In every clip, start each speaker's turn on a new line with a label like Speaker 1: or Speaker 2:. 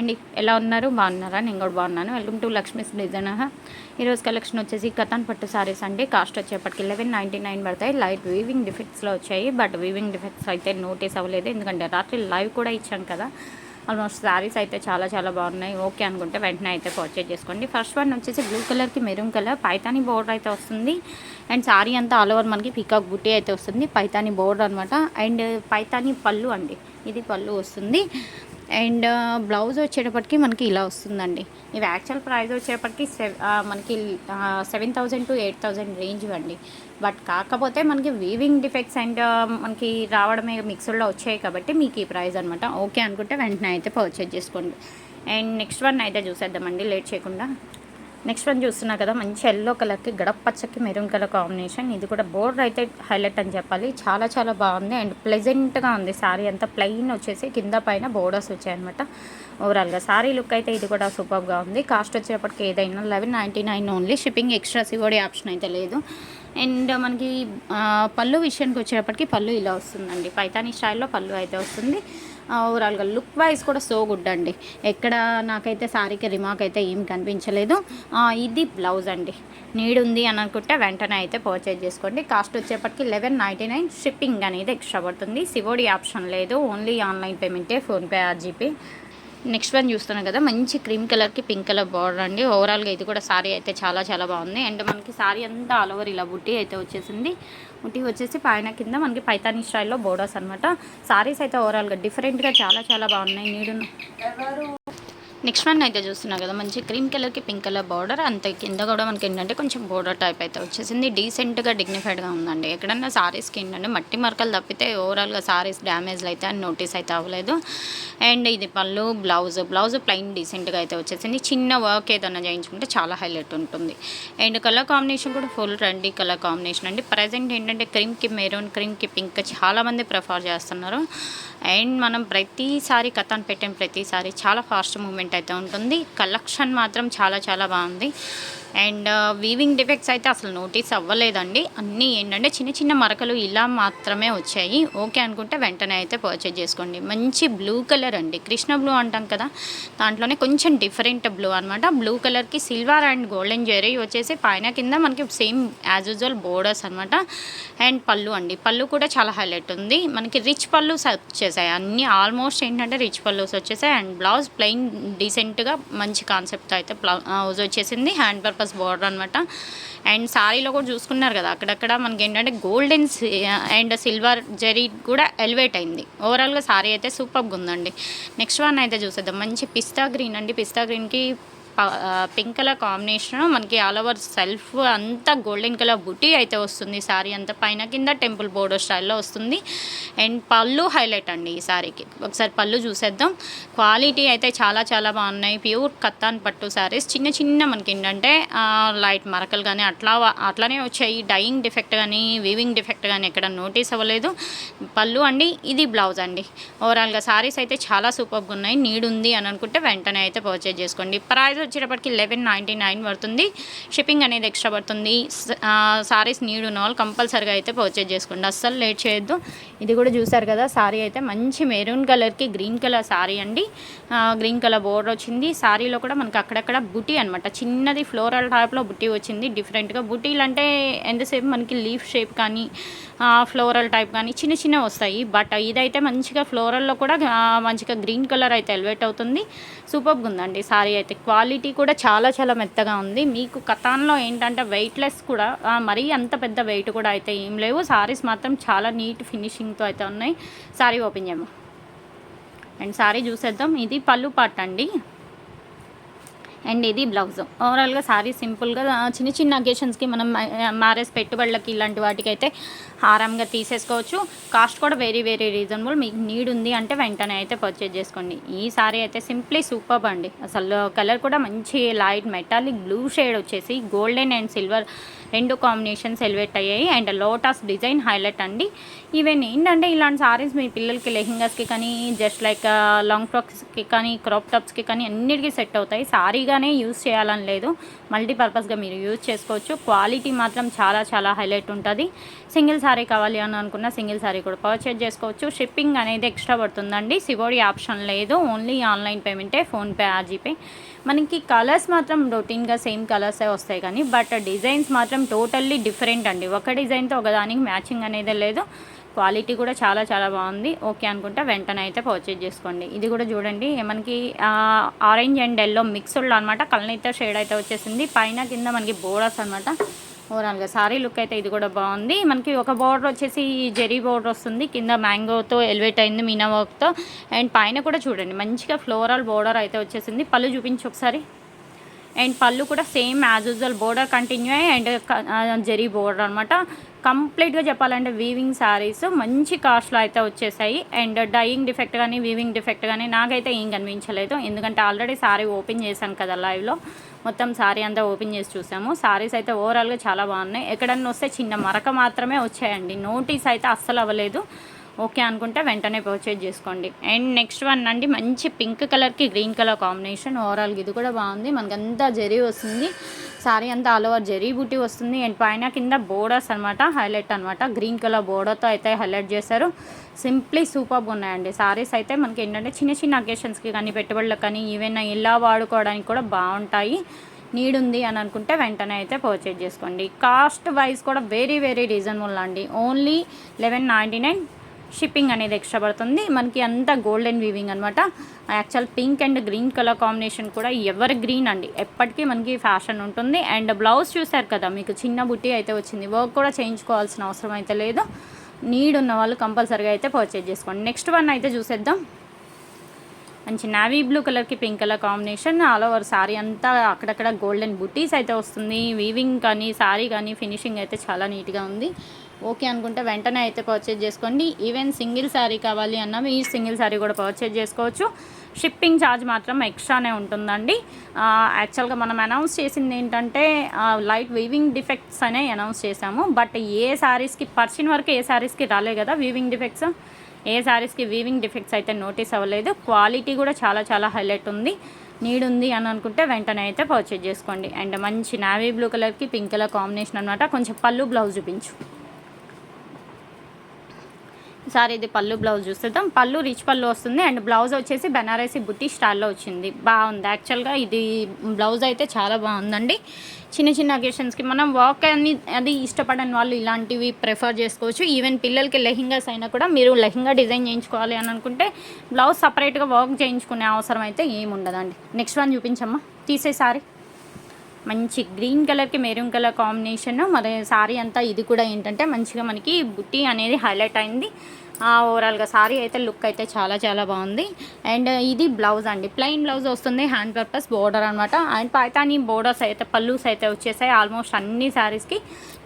Speaker 1: అండి ఎలా ఉన్నారు? బాగున్నారా? నేను కూడా బాగున్నాను. వెల్కమ్ టు లక్ష్మీస్ డిజైన్ ఈరోజు కలెక్షన్ వచ్చేసి కథన్ పట్టు సారీస్ అండి కాస్ట్ వచ్చేప్పటికి లెవెన్ నైంటీ నైన్ పడతాయి లైట్ వీవింగ్ డిఫెక్ట్స్లో వచ్చాయి. బట్ వీవింగ్ డిఫెక్ట్స్ అయితే నోటీస్ అవ్వలేదు. ఎందుకంటే రాత్రి లైవ్ కూడా ఇచ్చాం కదా. ఆల్మోస్ట్ శారీస్ అయితే చాలా చాలా బాగున్నాయి. ఓకే అనుకుంటే వెంటనే అయితే పర్చేజ్ చేసుకోండి. ఫస్ట్ వన్ వచ్చేసి బ్లూ కలర్కి మెరూన్ కలర్ పైతాని బోర్డర్ అయితే వస్తుంది. అండ్ సారీ అంతా ఆల్ ఓవర్ మనకి పీకాక్ బుట్టి అయితే వస్తుంది. పైతాని బోర్డర్ అనమాట అండ్ పైతాని పళ్ళు అండి. ఇది పళ్ళు వస్తుంది. అండ్ బ్లౌజ్ వచ్చేటప్పటికి మనకి ఇలా వస్తుందండి. ఇవి యాక్చువల్ ప్రైస్ వచ్చేటప్పటికి మనకి seven thousand to eight thousand range అండి బట్ కాకపోతే మనకి వీవింగ్ డిఫెక్ట్స్ అండ్ మనకి రావడమే మిక్స్డ్లో వచ్చాయి కాబట్టి మీకు ఈ ప్రైస్ అనమాట ఓకే అనుకుంటే వెంటనే అయితే పర్చేజ్ చేసుకోండి. అండ్ నెక్స్ట్ వన్ అయితే చూసేద్దామండి. లేట్ చేయకుండా. నెక్స్ట్ వన్ చూస్తున్నా కదా మంచి ఎల్లో కలర్కి గడపచ్చకి మెరూన్ కలర్ కాంబినేషన్ ఇది కూడా బోర్డర్ అయితే హైలైట్ అని చెప్పాలి. చాలా చాలా బాగుంది. అండ్ ప్లెజెంట్గా ఉంది. శారీ అంతా ప్లెయిన్ వచ్చేసి కింద పైన బోర్డర్స్ వచ్చాయన్నమాట. ఓవరాల్గా శారీ లుక్ అయితే ఇది కూడా సూపర్గా ఉంది. కాస్ట్ వచ్చేటప్పటికి ఏదైనా eleven ninety nine only shipping extra COD option అయితే లేదు. అండ్ మనకి పళ్ళు విషయానికి వచ్చేటప్పటికి పళ్ళు ఇలా వస్తుందండి. పైతానీ స్టైల్లో పళ్ళు అయితే వస్తుంది. ఓవరాల్గా లుక్ వైజ్ కూడా సో గుడ్ అండి. ఎక్కడ నాకైతే సారీకి రిమార్క్ అయితే ఏం కనిపించలేదు. ఇది బ్లౌజ్ అండి. నీడ్ ఉంది అని అనుకుంటే వెంటనే అయితే పర్చేజ్ చేసుకోండి. కాస్ట్ వచ్చేప్పటికి లెవెన్ నైంటీ నైన్ షిప్పింగ్ అనేది ఎక్స్ట్రా పడుతుంది. సివోడి ఆప్షన్ లేదు. Only online పేమెంటే PhonePe or GPay next one చూస్తున్నాం కదా. మంచి క్రీమ్ కలర్కి పింక్ కలర్ బార్డర్ అండి. ఓవరాల్గా ఇది కూడా సారీ అయితే చాలా చాలా బాగుంది. అండ్ మనకి సారీ అంతా ఆల్ ఓవర్ ఇలా బుట్టి అయితే వచ్చేసింది. బుట్టి వచ్చేసి పైన కింద మనకి పైతానీ స్టైల్లో బోర్డర్స్ అనమాట సారీస్ అయితే ఓవరాల్గా డిఫరెంట్గా చాలా చాలా బాగున్నాయి. నీడు నెక్స్ట్ వన్ అయితే చూస్తున్నా కదా మంచి క్రీమ్ కలర్కి పింక్ కలర్ బార్డర్ అంత కింద కూడా మనకి ఏంటంటే కొంచెం బోర్డర్ టైప్ అయితే వచ్చేసింది. డీసెంట్గా డిగ్నిఫైడ్గా ఉందండి. ఎక్కడన్నా సారీస్కి ఏంటంటే మట్టి మరకలు తప్పితే ఓవరాల్గా సారీస్ డ్యామేజ్ అయితే అని నోటీస్ అయితే అవ్వలేదు. అండ్ ఇది పళ్ళు బ్లౌజ్ బ్లౌజ్ ప్లెయిన్ డీసెంట్గా అయితే వచ్చేసింది. చిన్న వర్క్ ఏదైనా చేయించుకుంటే చాలా హైలైట్ ఉంటుంది. అండ్ కలర్ కాంబినేషన్ కూడా ఫుల్ ట్రెండీ కలర్ కాంబినేషన్ అండి. ప్రజెంట్ ఏంటంటే క్రీమ్కి మెరూన్ క్రీమ్కి పింక్ చాలామంది ప్రిఫర్ చేస్తున్నారు. అండ్ మనం ప్రతిసారి కథను పెట్టిన ప్రతిసారి చాలా ఫాస్ట్ మూమెంట్ అయితే ఉంటుంది. కలెక్షన్ మాత్రం చాలా చాలా బాగుంది. అండ్ వీవింగ్ డిఫెక్ట్స్ అయితే అసలు నోటీస్ అవ్వలేదండి. అన్నీ ఏంటంటే చిన్న చిన్న మరకలు ఇలా మాత్రమే వచ్చాయి. ఓకే అనుకుంటే వెంటనే అయితే పర్చేజ్ చేసుకోండి. మంచి బ్లూ కలర్ అండి. కృష్ణ బ్లూ అంటాం కదా దాంట్లోనే కొంచెం డిఫరెంట్ బ్లూ అనమాట బ్లూ కలర్కి సిల్వర్ అండ్ గోల్డెన్ జెరీ వచ్చేసి పైన కింద మనకి సేమ్ యాజ్ యూజువల్ బోర్డర్స్ అనమాట అండ్ పళ్ళు అండి. పళ్ళు కూడా చాలా హైలైట్ ఉంది. మనకి రిచ్ పళ్ళు వచ్చేసాయి. అన్నీ ఆల్మోస్ట్ ఏంటంటే రిచ్ పళ్ళుస్ వచ్చేసాయి. అండ్ బ్లౌజ్ ప్లెయిన్ డీసెంట్గా మంచి కాన్సెప్ట్ అయితే బ్లౌజ్ వచ్చేసింది. హ్యాండ్ పర్పస్ బోర్డర్ అనమాట అండ్ సారీలో కూడా చూసుకున్నారు కదా అక్కడక్కడ మనకి ఏంటంటే గోల్డెన్ అండ్ సిల్వర్ జరీ కూడా ఎలివేట్ అయింది. ఓవరాల్గా సారీ అయితే సూపర్గా ఉందండి నెక్స్ట్ వన్ అయితే చూసేద్దాం. మంచి పిస్తా గ్రీన్ అండి. పిస్తా గ్రీన్కి పింక్ కలర్ కాంబినేషన్ మనకి ఆల్ ఓవర్ సెల్ఫ్ అంతా గోల్డెన్ కలర్ బుటీ అయితే వస్తుంది శారీ అంతా పైన కింద టెంపుల్ బోర్డర్ స్టైల్లో వస్తుంది. అండ్ పళ్ళు హైలైట్ అండి ఈ శారీకి ఒకసారి పళ్ళు చూసేద్దాం. క్వాలిటీ అయితే చాలా చాలా బాగున్నాయి. ప్యూర్ కత్తాన్ పట్టు శారీస్ చిన్న చిన్న మనకి ఏంటంటే లైట్ మరకలు కానీ అట్లా అట్లానే వచ్చాయి. డైయింగ్ డిఫెక్ట్ కానీ వీవింగ్ డిఫెక్ట్ కానీ ఎక్కడ నోటీస్ అవ్వలేదు. పళ్ళు అండి ఇది బ్లౌజ్ అండి. ఓవరాల్గా శారీస్ అయితే చాలా సూపర్గా ఉన్నాయి. నీడ్ ఉంది అని అనుకుంటే వెంటనే అయితే పర్చేజ్ చేసుకోండి. ప్రైస్ వచ్చేటప్పటికి లెవెన్ నైంటీ నైన్ పడుతుంది. షిప్పింగ్ అనేది ఎక్స్ట్రా పడుతుంది. సారీస్ నీడ్ ఉన్న వాళ్ళు కంపల్సరీగా అయితే పర్చేజ్ చేసుకోండి. అస్సలు లేట్ చేయొద్దు. ఇది కూడా చూసారు కదా సారీ అయితే మంచి మెరూన్ కలర్కి గ్రీన్ కలర్ సారీ అండి. గ్రీన్ కలర్ బోర్డర్ వచ్చింది. సారీలో కూడా మనకి అక్కడక్కడ బుటీ అనమాట చిన్నది ఫ్లోరల్ టైప్లో బుటీ వచ్చింది డిఫరెంట్గా బుటీలు అంటే ఎంతసేపు మనకి లీఫ్ షేప్ కానీ ఫ్లోరల్ టైప్ కానీ చిన్న చిన్న వస్తాయి. బట్ ఇదైతే మంచిగా ఫ్లోరల్లో కూడా మంచిగా గ్రీన్ కలర్ అయితే ఎలివేట్ అవుతుంది. సూపర్గా ఉందండి సారీ అయితే. క్వాలిటీ క్వాలిటీ కూడా చాలా చాలా మెత్తగా ఉంది. మీకు కథాన్లో ఏంటంటే వెయిట్లెస్ కూడా మరీ అంత పెద్ద వెయిట్ కూడా అయితే ఏం లేవు. సారీస్ మాత్రం చాలా నీట్ ఫినిషింగ్తో అయితే ఉన్నాయి. సారీ ఓపెన్ చేయము అండ్ సారీ చూసేద్దాం. ఇది పళ్ళు పాట అండి అండ్ ఇది బ్లౌజ్. ఓవరాల్గా సారీ సింపుల్గా చిన్న చిన్న అకేషన్స్కి మనం మ్యారేజ్ పెట్టుబడులకి ఇలాంటి వాటికి అయితే హారంగా తీసేసుకోవచ్చు. కాస్ట్ కూడా వెరీ వెరీ రీజనబుల్ మీకు నీడ్ ఉంది అంటే వెంటనే అయితే పర్చేజ్ చేసుకోండి. ఈ సారీ అయితే సింప్లీ సూపర్ అండి. అసలు కలర్ కూడా మంచి లైట్ మెటాలిక్ బ్లూ షేడ్ వచ్చేసి గోల్డెన్ అండ్ సిల్వర్ రెండు కాంబినేషన్స్ ఎలివేట్ అయ్యాయి. అండ్ లోటస్ డిజైన్ హైలైట్ అండి. ఈవెన్ ఏంటంటే ఇలాంటి సారీస్ మీ పిల్లలకి లెహింగాస్కి కానీ జస్ట్ లైక్ లాంగ్ ఫ్రాక్స్కి కానీ క్రాప్ టాప్స్కి కానీ అన్నిటికీ సెట్ అవుతాయి. సారీగానే యూజ్ యూస్ చేయాలని లేదు. మల్టీపర్పస్గా మీరు యూజ్ చేసుకోవచ్చు. క్వాలిటీ మాత్రం చాలా చాలా హైలైట్ ఉంటుంది. సింగిల్ సారీ కావాలి అని అనుకున్న సింగిల్ సారీ కూడా పర్చేజ్ చేసుకోవచ్చు. షిప్పింగ్ అనేది ఎక్స్ట్రా పడుతుందండి. సివోడి ఆప్షన్ లేదు. ఓన్లీ ఆన్లైన్ పేమెంటే ఫోన్పే ఆర్జీపే మనకి కలర్స్ మాత్రం రొటీన్గా సేమ్ కలర్సే వస్తాయి కానీ బట్ డిజైన్స్ మాత్రం టోటల్లీ డిఫరెంట్ అండి. ఒక డిజైన్తో ఒకదానికి మ్యాచింగ్ అనేది లేదు. క్వాలిటీ కూడా చాలా చాలా బాగుంది. ఓకే అనుకుంటే వెంటనే అయితే పర్చేజ్ చేసుకోండి. ఇది కూడా చూడండి. మనకి ఆరెంజ్ అండ్ ఎల్లో మిక్స్డ్ అనమాట కలనైతే షేడ్ అయితే వచ్చేసింది. పైన కింద మనకి బోర్డర్స్ అనమాట ఓవరాల్గా సారీ లుక్ అయితే ఇది కూడా బాగుంది. మనకి ఒక బోర్డర్ వచ్చేసి జెరీ బోర్డర్ వస్తుంది. కింద మ్యాంగోతో ఎలివేట్ అయింది మీనా వర్క్తో. అండ్ పైన కూడా చూడండి. మంచిగా ఫ్లోరల్ బోర్డర్ అయితే వచ్చేసింది. పళ్ళు చూపించి ఒకసారి. అండ్ పళ్ళు కూడా same as usual border continue అయ్యి అండ్ జరీ బోర్డర్ అనమాట కంప్లీట్గా చెప్పాలంటే వీవింగ్ శారీస్ మంచి కాస్ట్లో అయితే వచ్చేసాయి. అండ్ డయింగ్ డిఫెక్ట్ కానీ వీవింగ్ డిఫెక్ట్ కానీ నాకైతే ఏం కనిపించలేదు. ఎందుకంటే ఆల్రెడీ శారీ ఓపెన్ చేశాను కదా లైవ్లో మొత్తం శారీ అంతా ఓపెన్ చేసి చూసాము. శారీస్ అయితే ఓవరాల్గా చాలా బాగున్నాయి. ఎక్కడన్నా వస్తే చిన్న మరక మాత్రమే వచ్చాయండి. నోటీస్ అయితే అస్సలు అవ్వలేదు. ఓకే అనుకుంటే వెంటనే పర్చేజ్ చేసుకోండి. అండ్ నెక్స్ట్ వన్ అండి మంచి పింక్ కలర్కి గ్రీన్ కలర్ కాంబినేషన్ ఓవరాల్గా ఇది కూడా బాగుంది. మనకి అంతా జరీ వస్తుంది. సారీ అంతా ఆల్ ఓవర్ జరీ బుట్టి వస్తుంది. అండ్ పైన కింద బోర్డర్స్ అనమాట హైలైట్ అనమాట గ్రీన్ కలర్ బోర్డర్తో అయితే హైలైట్ చేశారు. సింప్లీ సూపర్గా ఉన్నాయండి. సారీస్ అయితే మనకి ఏంటంటే చిన్న చిన్న అకేషన్స్కి కానీ పెట్టుబడులకు కానీ ఈవెన్ ఇలా వాడుకోవడానికి కూడా బాగుంటాయి. నీడ్ ఉంది అని అనుకుంటే వెంటనే అయితే పర్చేజ్ చేసుకోండి. కాస్ట్ వైజ్ కూడా వెరీ వెరీ రీజనబుల్ అండి. Only eleven ninety nine shipping అనేది ఎక్స్ట్రా పడుతుంది. మనకి అంతా గోల్డెన్ వీవింగ్ అనమాట actual pink and green colour combination కూడా ఎవర్ గ్రీన్ అండి. ఎప్పటికీ మనకి ఫ్యాషన్ ఉంటుంది. అండ్ బ్లౌజ్ చూసారు కదా మీకు చిన్న బుట్టి అయితే వచ్చింది. వర్క్ కూడా చేయించుకోవాల్సిన అవసరం అయితే లేదు. నీడ్ ఉన్న వాళ్ళు కంపల్సరీగా అయితే పర్చేజ్ చేసుకోండి. నెక్స్ట్ వన్ అయితే చూసేద్దాం. మంచి నావీ బ్లూ కలర్కి pink colour combination all over sari అంతా అక్కడక్కడ గోల్డెన్ బుటీస్ అయితే వస్తుంది. వీవింగ్ కానీ శారీ కానీ ఫినిషింగ్ అయితే చాలా నీట్గా ఉంది. ఓకే అనుకుంటే వెంటనే అయితే పర్చేజ్ చేసుకోండి. ఈవెన్ సింగిల్ శారీ కావాలి అన్నా ఈ సింగిల్ శారీ కూడా పర్చేజ్ చేసుకోవచ్చు. షిప్పింగ్ ఛార్జ్ మాత్రం ఎక్స్ట్రానే ఉంటుందండి. యాక్చువల్గా మనం అనౌన్స్ చేసింది ఏంటంటే లైట్ వీవింగ్ డిఫెక్ట్స్ అనే అనౌన్స్ చేసాము బట్ ఏ శారీస్కి పర్చిన వరకు ఏ శారీస్కి రాలే కదా వీవింగ్ డిఫెక్ట్స్ ఏ శారీస్కి వీవింగ్ డిఫెక్ట్స్ అయితే నోటీస్ అవ్వలేదు. క్వాలిటీ కూడా చాలా చాలా హైలైట్ ఉంది. నీడ్ ఉంది అని అనుకుంటే వెంటనే అయితే పర్చేజ్ చేసుకోండి. అండ్ మంచి నావీ బ్లూ కలర్కి పింక్ కలర్ కాంబినేషన్ అనమాట కొంచెం పళ్ళు బ్లౌజ్ చూపించు. సారీ ఇది పళ్ళు బ్లౌజ్ చూస్తాం పళ్ళు రిచ్ పళ్ళు వస్తుంది. అండ్ బ్లౌజ్ వచ్చేసి బెనారసీ బుట్టి స్టైల్లో వచ్చింది. బాగుంది. యాక్చువల్గా ఇది బ్లౌజ్ అయితే చాలా బాగుందండి. చిన్న చిన్న అకేషన్స్కి మనం వాక్ అని అది ఇష్టపడని వాళ్ళు ఇలాంటివి ప్రిఫర్ చేసుకోవచ్చు. ఈవెన్ పిల్లలకి లెహింగాస్ అయినా కూడా మీరు లెహింగా డిజైన్ చేయించుకోవాలి అని అనుకుంటే బ్లౌజ్ సపరేట్గా వర్క్ చేయించుకునే అవసరం అయితే ఏమి ఉండదండి నెక్స్ట్ వన్ చూపించమ్మా. తీసే సారీ. మంచి గ్రీన్ కలర్కి మెరూన్ కలర్ కాంబినేషన్. మరి సారీ అంతా ఇది కూడా ఏంటంటే మంచిగా మనకి బుట్టి అనేది హైలైట్ అయింది. ఓవరాల్గా సారీ అయితే లుక్ అయితే చాలా చాలా బాగుంది. అండ్ ఇది బ్లౌజ్ అండి. ప్లెయిన్ బ్లౌజ్ వస్తుంది హ్యాండ్ పర్పస్ బోర్డర్ అనమాట అండ్ పైతాని బోర్డర్స్ అయితే పల్లూస్ అయితే వచ్చేసాయి ఆల్మోస్ట్ అన్ని శారీస్కి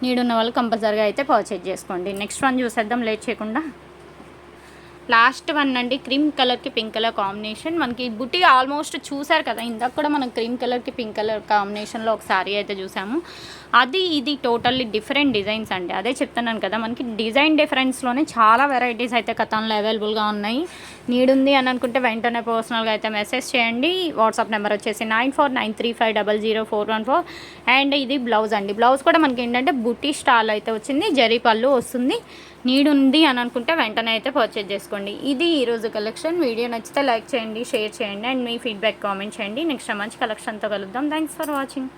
Speaker 1: నీడున్న వాళ్ళు కంపల్సరీగా అయితే పర్చేజ్ చేసుకోండి. నెక్స్ట్ వన్ చూసేద్దాం లేట్ చేయకుండా. లాస్ట్ వన్ అండి క్రీమ్ కలర్కి పింక్ కలర్ కాంబినేషన్. మనకి బుట్టి ఆల్మోస్ట్ చూసారు కదా ఇందాక కూడా మనం క్రీమ్ కలర్కి పింక్ కలర్ కాంబినేషన్లో ఒక అయితే చూసాము. అది ఇది టోటల్లీ డిఫరెంట్ డిజైన్స్ అండి. అదే చెప్తున్నాను కదా మనకి డిజైన్ డిఫరెన్స్లోనే చాలా వెరైటీస్ అయితే కథంలో అవైలబుల్గా ఉన్నాయి. నీడుంది ఉంది అని అనుకుంటే వెంటనే పర్సనల్గా అయితే మెసేజ్ చేయండి. వాట్సాప్ నెంబర్ వచ్చేసి nine four nine three five double zero four one four. And ఇది బ్లౌజ్ అండి. బ్లౌజ్ కూడా మనకి ఏంటంటే బుట్టి స్టాల్ అయితే వచ్చింది జరీ పళ్ళు వస్తుంది. నీడ్ ఉంది అని అనుకుంటే వెంటనే అయితే పర్చేజ్ చేసుకోండి. ఇది ఈరోజు కలెక్షన్ వీడియో నచ్చితే లైక్ చేయండి షేర్ చేయండి అండ్ మీ ఫీడ్బ్యాక్ కామెంట్ చేయండి. నెక్స్ట్ మంచి కలెక్షన్తో కలుద్దాం. Thanks for watching